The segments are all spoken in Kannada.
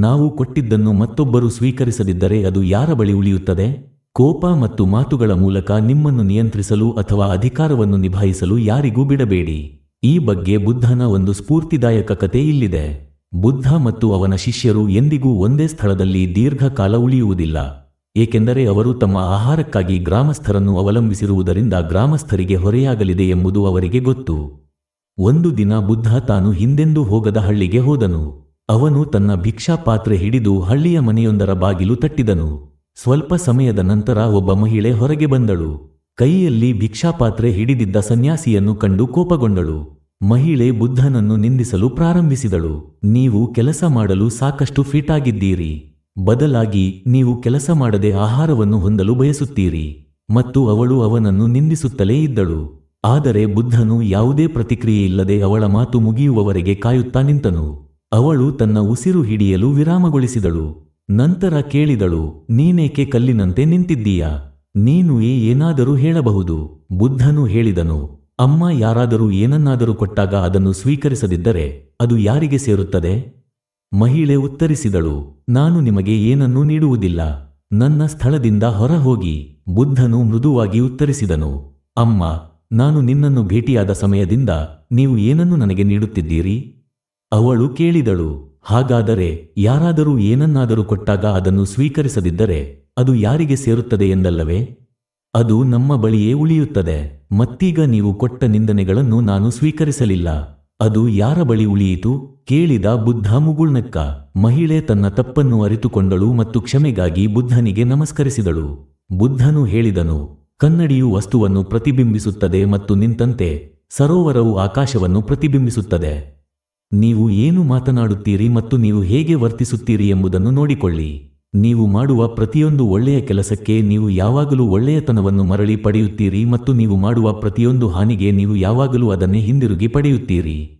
ನಾವು ಕೊಟ್ಟಿದ್ದನ್ನು ಮತ್ತೊಬ್ಬರು ಸ್ವೀಕರಿಸದಿದ್ದರೆ ಅದು ಯಾರ ಬಳಿ ಉಳಿಯುತ್ತದೆ? ಕೋಪ ಮತ್ತು ಮಾತುಗಳ ಮೂಲಕ ನಿಮ್ಮನ್ನು ನಿಯಂತ್ರಿಸಲು ಅಥವಾ ಅಧಿಕಾರವನ್ನು ನಿಭಾಯಿಸಲು ಯಾರಿಗೂ ಬಿಡಬೇಡಿ. ಈ ಬಗ್ಗೆ ಬುದ್ಧನ ಒಂದು ಸ್ಫೂರ್ತಿದಾಯಕ ಕತೆ ಇಲ್ಲಿದೆ. ಬುದ್ಧ ಮತ್ತು ಅವನ ಶಿಷ್ಯರು ಎಂದಿಗೂ ಒಂದೇ ಸ್ಥಳದಲ್ಲಿ ದೀರ್ಘಕಾಲ ಉಳಿಯುವುದಿಲ್ಲ. ಏಕೆಂದರೆ ಅವರು ತಮ್ಮ ಆಹಾರಕ್ಕಾಗಿ ಗ್ರಾಮಸ್ಥರನ್ನು ಅವಲಂಬಿಸಿರುವುದರಿಂದ ಗ್ರಾಮಸ್ಥರಿಗೆ ಹೊರೆಯಾಗಲಿದೆ ಎಂಬುದು ಅವರಿಗೆ ಗೊತ್ತು. ಒಂದು ದಿನ ಬುದ್ಧ ತಾನು ಹಿಂದೆಂದೂ ಹೋಗದ ಹಳ್ಳಿಗೆ ಹೋದನು. ಅವನು ತನ್ನ ಭಿಕ್ಷಾ ಪಾತ್ರೆ ಹಿಡಿದು ಹಳ್ಳಿಯ ಮನೆಯೊಂದರ ಬಾಗಿಲು ತಟ್ಟಿದನು. ಸ್ವಲ್ಪ ಸಮಯದ ನಂತರ ಒಬ್ಬ ಮಹಿಳೆ ಹೊರಗೆ ಬಂದಳು. ಕೈಯಲ್ಲಿ ಭಿಕ್ಷಾಪಾತ್ರೆ ಹಿಡಿದಿದ್ದ ಸನ್ಯಾಸಿಯನ್ನು ಕಂಡು ಕೋಪಗೊಂಡಳು. ಮಹಿಳೆ ಬುದ್ಧನನ್ನು ನಿಂದಿಸಲು ಪ್ರಾರಂಭಿಸಿದಳು. ನೀವು ಕೆಲಸ ಮಾಡಲು ಸಾಕಷ್ಟು ಫಿಟ್ ಆಗಿದ್ದೀರಿ. ಬದಲಾಗಿ ನೀವು ಕೆಲಸ ಮಾಡದೆ ಆಹಾರವನ್ನು ಹೊಂದಲು ಬಯಸುತ್ತೀರಿ. ಮತ್ತು ಅವಳು ಅವನನ್ನು ನಿಂದಿಸುತ್ತಲೇ ಇದ್ದಳು. ಆದರೆ ಬುದ್ಧನು ಯಾವುದೇ ಪ್ರತಿಕ್ರಿಯೆಯಿಲ್ಲದೆ ಅವಳ ಮಾತು ಮುಗಿಯುವವರೆಗೆ ಕಾಯುತ್ತಾ ನಿಂತನು. ಅವಳು ತನ್ನ ಉಸಿರು ಹಿಡಿಯಲು ವಿರಾಮಗೊಳಿಸಿದಳು. ನಂತರ ಕೇಳಿದಳು, ನೀನೇಕೆ ಕಲ್ಲಿನಂತೆ ನಿಂತಿದ್ದೀಯಾ? ನೀನು ಏನಾದರೂ ಹೇಳಬಹುದು? ಬುದ್ಧನು ಹೇಳಿದನು, ಅಮ್ಮ ಯಾರಾದರೂ ಏನನ್ನಾದರೂ ಕೊಟ್ಟಾಗ ಅದನ್ನು ಸ್ವೀಕರಿಸದಿದ್ದರೆ ಅದು ಯಾರಿಗೆ ಸೇರುತ್ತದೆ? ಮಹಿಳೆ ಉತ್ತರಿಸಿದಳು, ನಾನು ನಿಮಗೆ ಏನನ್ನೂ ನೀಡುವುದಿಲ್ಲ. ನನ್ನ ಸ್ಥಳದಿಂದ ಹೊರಹೋಗಿ, ಬುದ್ಧನು ಮೃದುವಾಗಿ ಉತ್ತರಿಸಿದನು, ಅಮ್ಮ, ನಾನು ನಿನ್ನನ್ನು ಭೇಟಿಯಾದ ಸಮಯದಿಂದ ನೀವು ಏನನ್ನು ನನಗೆ ನೀಡುತ್ತಿದ್ದೀರಿ? ಅವಳು ಕೇಳಿದಳು, ಹಾಗಾದರೆ ಯಾರಾದರೂ ಏನನ್ನಾದರೂ ಕೊಟ್ಟಾಗ ಅದನ್ನು ಸ್ವೀಕರಿಸದಿದ್ದರೆ ಅದು ಯಾರಿಗೆ ಸೇರುತ್ತದೆ ಎಂದಲ್ಲವೇ? ಅದು ನಮ್ಮ ಬಳಿಯೇ ಉಳಿಯುತ್ತದೆ, ಮತ್ತೀಗ ನೀವು ಕೊಟ್ಟ ನಿಂದನೆಗಳನ್ನು ನಾನು ಸ್ವೀಕರಿಸಲಿಲ್ಲ. ಅದು ಯಾರ ಬಳಿ ಉಳಿಯಿತು? ಕೇಳಿದ ಬುದ್ಧ ಮುಗುಳ್ನಕ್ಕ. ಮಹಿಳೆ ತನ್ನ ತಪ್ಪನ್ನು ಅರಿತುಕೊಂಡಳು ಮತ್ತು ಕ್ಷಮೆಗಾಗಿ ಬುದ್ಧನಿಗೆ ನಮಸ್ಕರಿಸಿದಳು. ಬುದ್ಧನು ಹೇಳಿದನು, ಕನ್ನಡಿಯು ವಸ್ತುವನ್ನು ಪ್ರತಿಬಿಂಬಿಸುತ್ತದೆ ಮತ್ತು ನಿಂತಂತೆ, ಸರೋವರವು ಆಕಾಶವನ್ನು ಪ್ರತಿಬಿಂಬಿಸುತ್ತದೆ. ನೀವು ಏನು ಮಾತನಾಡುತ್ತೀರಿ ಮತ್ತು ನೀವು ಹೇಗೆ ವರ್ತಿಸುತ್ತೀರಿ ಎಂಬುದನ್ನು ನೋಡಿಕೊಳ್ಳಿ. ನೀವು ಮಾಡುವ ಪ್ರತಿಯೊಂದು ಒಳ್ಳೆಯ ಕೆಲಸಕ್ಕೆ ನೀವು ಯಾವಾಗಲೂ ಒಳ್ಳೆಯತನವನ್ನು ಮರಳಿ ಪಡೆಯುತ್ತೀರಿ ಮತ್ತು ನೀವು ಮಾಡುವ ಪ್ರತಿಯೊಂದು ಹಾನಿಗೆ ನೀವು ಯಾವಾಗಲೂ ಅದನ್ನೇ ಹಿಂದಿರುಗಿ ಪಡೆಯುತ್ತೀರಿ.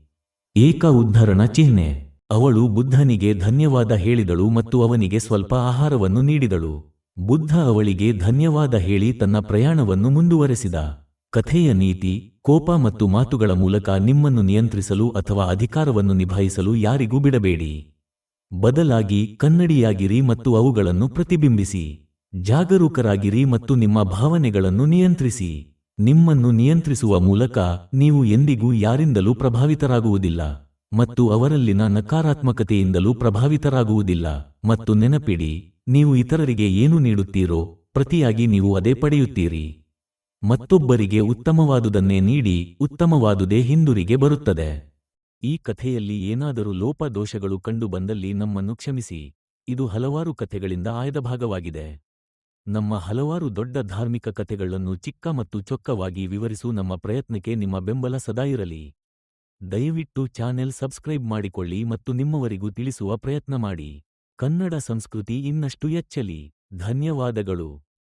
ಏಕ ಉದ್ಧರಣ ಚಿಹ್ನೆ. ಅವಳು ಬುದ್ಧನಿಗೆ ಧನ್ಯವಾದ ಹೇಳಿದಳು ಮತ್ತು ಅವನಿಗೆ ಸ್ವಲ್ಪ ಆಹಾರವನ್ನು ನೀಡಿದಳು. ಬುದ್ಧ ಅವಳಿಗೆ ಧನ್ಯವಾದ ಹೇಳಿ ತನ್ನ ಪ್ರಯಾಣವನ್ನು ಮುಂದುವರೆಸಿದ. ಕಥೆಯ ನೀತಿ, ಕೋಪ ಮತ್ತು ಮಾತುಗಳ ಮೂಲಕ ನಿಮ್ಮನ್ನು ನಿಯಂತ್ರಿಸಲು ಅಥವಾ ಅಧಿಕಾರವನ್ನು ನಿಭಾಯಿಸಲು ಯಾರಿಗೂ ಬಿಡಬೇಡಿ. ಬದಲಾಗಿ ಕನ್ನಡಿಯಾಗಿರಿ ಮತ್ತು ಅವುಗಳನ್ನು ಪ್ರತಿಬಿಂಬಿಸಿ, ಜಾಗರೂಕರಾಗಿರಿ ಮತ್ತು ನಿಮ್ಮ ಭಾವನೆಗಳನ್ನು ನಿಯಂತ್ರಿಸಿ. ನಿಮ್ಮನ್ನು ನಿಯಂತ್ರಿಸುವ ಮೂಲಕ ನೀವು ಎಂದಿಗೂ ಯಾರಿಂದಲೂ ಪ್ರಭಾವಿತರಾಗುವುದಿಲ್ಲ ಮತ್ತು ಅವರಲ್ಲಿನ ನಕಾರಾತ್ಮಕತೆಯಿಂದಲೂ ಪ್ರಭಾವಿತರಾಗುವುದಿಲ್ಲ. ಮತ್ತು ನೆನಪಿಡಿ, ನೀವು ಇತರರಿಗೆ ಏನು ನೀಡುತ್ತೀರೋ, ಪ್ರತಿಯಾಗಿ ನೀವು ಅದೇ ಪಡೆಯುತ್ತೀರಿ. ಮತ್ತೊಬ್ಬರಿಗೆ ಉತ್ತಮವಾದುದನ್ನೇ ನೀಡಿ ಉತ್ತಮವಾದುದೇ ಹಿಂದುರಿಗೆ ಬರುತ್ತದೆ. ಈ ಕಥೆಯಲ್ಲಿ ಏನಾದರೂ ಲೋಪದೋಷಗಳು ಕಂಡುಬಂದಲ್ಲಿ ನಮ್ಮನ್ನು ಕ್ಷಮಿಸಿ. ಇದು ಹಲವಾರು ಕಥೆಗಳಿಂದ ಆಯ್ದ ಭಾಗವಾಗಿದೆ. ನಮ್ಮ ಹಲವಾರು ದೊಡ್ಡ ಧಾರ್ಮಿಕ ಕಥೆಗಳನ್ನು ಚಿಕ್ಕ ಮತ್ತು ಚೊಕ್ಕವಾಗಿ ವಿವರಿಸು ನಮ್ಮ ಪ್ರಯತ್ನಕ್ಕೆ ನಿಮ್ಮ ಬೆಂಬಲ ಸದಾ ಇರಲಿ. ದಯವಿಟ್ಟು ಚಾನೆಲ್ ಸಬ್ಸ್ಕ್ರೈಬ್ ಮಾಡಿಕೊಳ್ಳಿ ಮತ್ತು ನಿಮ್ಮವರಿಗೂ ತಿಳಿಸುವ ಪ್ರಯತ್ನ ಮಾಡಿ. ಕನ್ನಡ ಸಂಸ್ಕೃತಿ ಇನ್ನಷ್ಟು ಎಚ್ಚಲಿ ಧನ್ಯವಾದಗಳು.